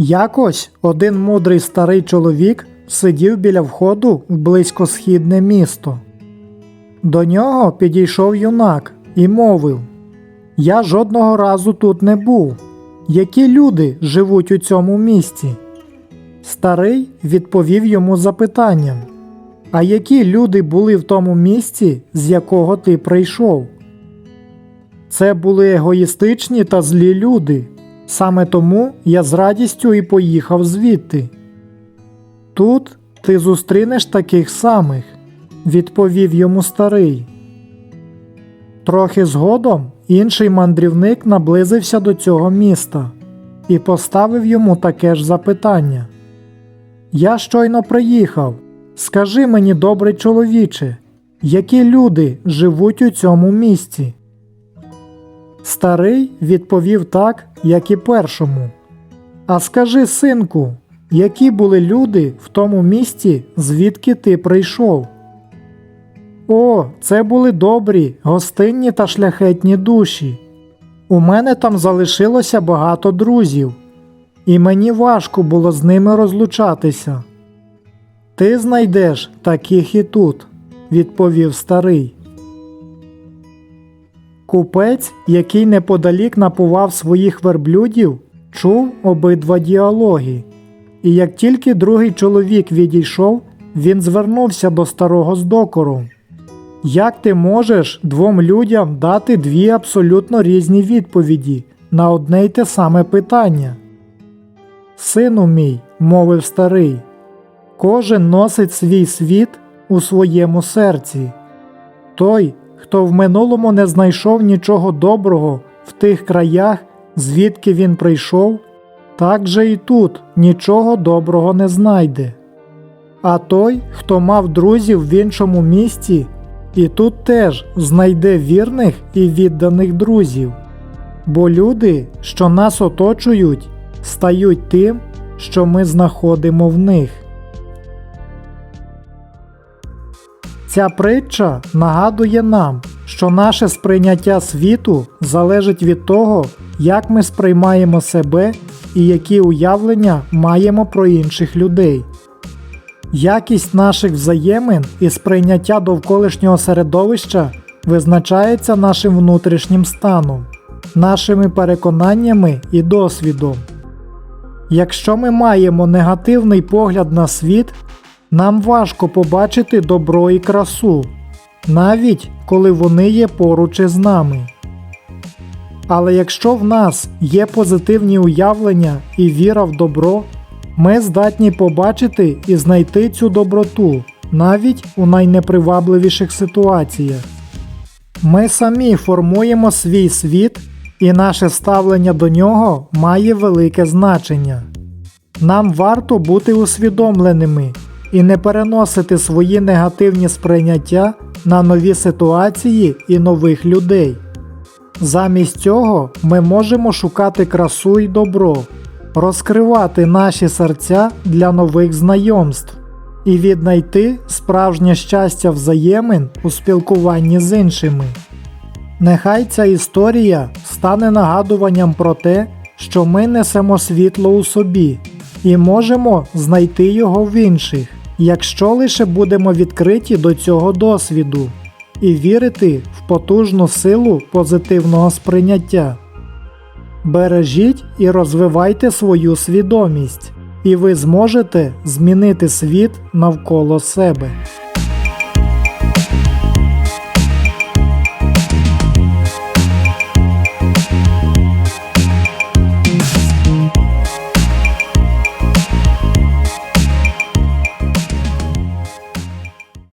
Якось один мудрий старий чоловік сидів біля входу в близькосхідне місто. До нього підійшов юнак і мовив: Я жодного разу тут не був. Які люди живуть у цьому місті? Старий відповів йому запитанням: А які люди були в тому місці, з якого ти прийшов? Це були егоїстичні та злі люди. Саме тому я з радістю і поїхав звідти. Тут ти зустрінеш таких самих, відповів йому старий. Трохи згодом інший мандрівник наблизився до цього міста і поставив йому таке ж запитання. Я щойно приїхав. Скажи мені, добрий чоловіче, які люди живуть у цьому місті? Старий відповів так, як і першому. А скажи, синку, які були люди в тому місті, звідки ти прийшов? О, це були добрі, гостинні та шляхетні душі. У мене там залишилося багато друзів, і мені важко було з ними розлучатися. Ти знайдеш таких і тут, відповів старий. Купець, який неподалік напував своїх верблюдів, чув обидва діалоги, і як тільки другий чоловік відійшов, він звернувся до старого з докором. Як ти можеш двом людям дати дві абсолютно різні відповіді на одне й те саме питання? Сину мій, мовив старий, кожен носить свій світ у своєму серці. Той, хто в минулому не знайшов нічого доброго в тих краях, звідки він прийшов, так же і тут нічого доброго не знайде. А той, хто мав друзів в іншому місті, і тут теж знайде вірних і відданих друзів. Бо люди, що нас оточують, стають тим, що ми знаходимо в них. Ця притча нагадує нам, що наше сприйняття світу залежить від того, як ми сприймаємо себе і які уявлення маємо про інших людей. Якість наших взаємин і сприйняття довколишнього середовища визначається нашим внутрішнім станом, нашими переконаннями і досвідом. Якщо ми маємо негативний погляд на світ, нам важко побачити добро і красу, навіть коли вони є поруч із нами. Але якщо в нас є позитивні уявлення і віра в добро, ми здатні побачити і знайти цю доброту навіть у найнепривабливіших ситуаціях. Ми самі формуємо свій світ, і наше ставлення до нього має велике значення. Нам варто бути усвідомленими і не переносити свої негативні сприйняття на нові ситуації і нових людей. Замість цього ми можемо шукати красу і добро, розкривати наші серця для нових знайомств і віднайти справжнє щастя взаємин у спілкуванні з іншими. Нехай ця історія стане нагадуванням про те, що ми несемо світло у собі і можемо знайти його в інших, якщо лише будемо відкриті до цього досвіду і вірити в потужну силу позитивного сприйняття. Бережіть і розвивайте свою свідомість, і ви зможете змінити світ навколо себе.